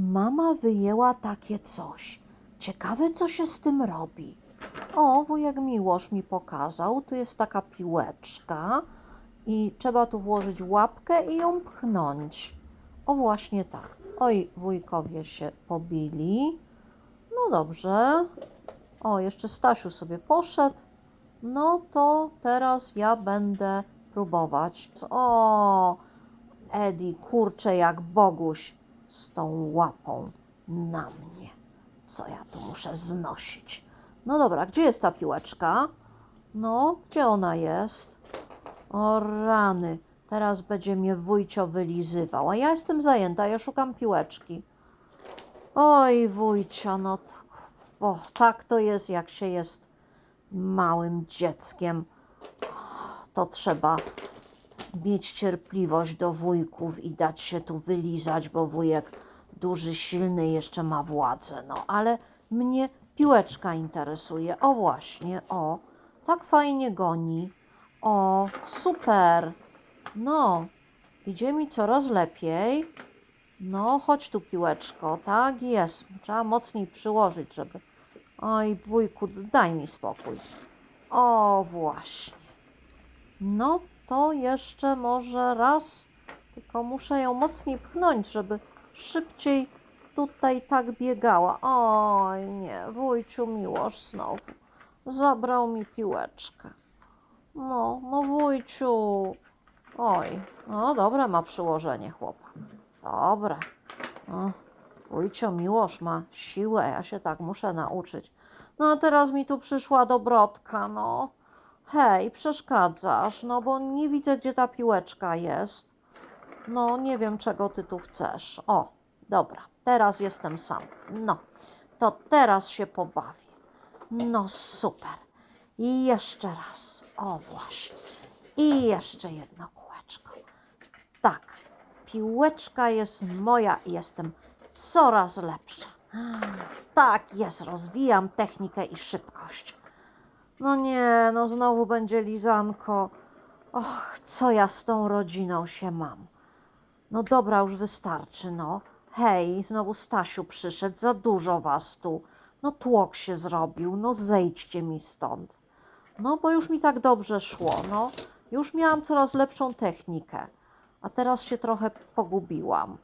Mama wyjęła takie coś. Ciekawe, co się z tym robi. O, wujek Miłosz mi pokazał. Tu jest taka piłeczka i trzeba tu włożyć łapkę i ją pchnąć. O, właśnie tak. Oj, wujkowie się pobili. No dobrze. O, jeszcze Stasiu sobie poszedł. No to teraz ja będę próbować. O, Edi, kurczę jak Boguś z tą łapą na mnie. Co ja tu muszę znosić? No dobra, gdzie jest ta piłeczka? No, gdzie ona jest? O rany, teraz będzie mnie wujcio wylizywał, a ja jestem zajęta, ja szukam piłeczki. Oj, wujcio, no tak to jest, jak się jest małym dzieckiem. To trzeba mieć cierpliwość do wujków i dać się tu wylizać, bo wujek duży, silny jeszcze ma władzę. No, ale mnie piłeczka interesuje. O właśnie, o, tak fajnie goni. O, super. No, idzie mi coraz lepiej. No, chodź tu piłeczko, tak jest. Trzeba mocniej przyłożyć, żeby... Oj, wujku, daj mi spokój. O, właśnie. No, to jeszcze może raz, tylko muszę ją mocniej pchnąć, żeby szybciej tutaj tak biegała. Oj, nie, wujciu Miłosz znowu zabrał mi piłeczkę. No, no wujciu. Oj, no dobre ma przyłożenie chłopak. Dobre. No, wujcio ma siłę, ja się tak muszę nauczyć. No a teraz mi tu przyszła dobrotka, no. Hej, przeszkadzasz, no bo nie widzę, gdzie ta piłeczka jest. No, nie wiem, czego ty tu chcesz. O, dobra, teraz jestem sam. No, to teraz się pobawię. No, super. I jeszcze raz. O, właśnie. I jeszcze jedno kółeczko. Tak, piłeczka jest moja i jestem coraz lepsza. Tak jest, rozwijam technikę i szybkość. No nie, no znowu będzie lizanko. Och, co ja z tą rodziną się mam? No dobra, już wystarczy, no. Hej, znowu Stasiu przyszedł, za dużo was tu. No tłok się zrobił, no zejdźcie mi stąd. No bo już mi tak dobrze szło, no. Już miałam coraz lepszą technikę, a teraz się trochę pogubiłam.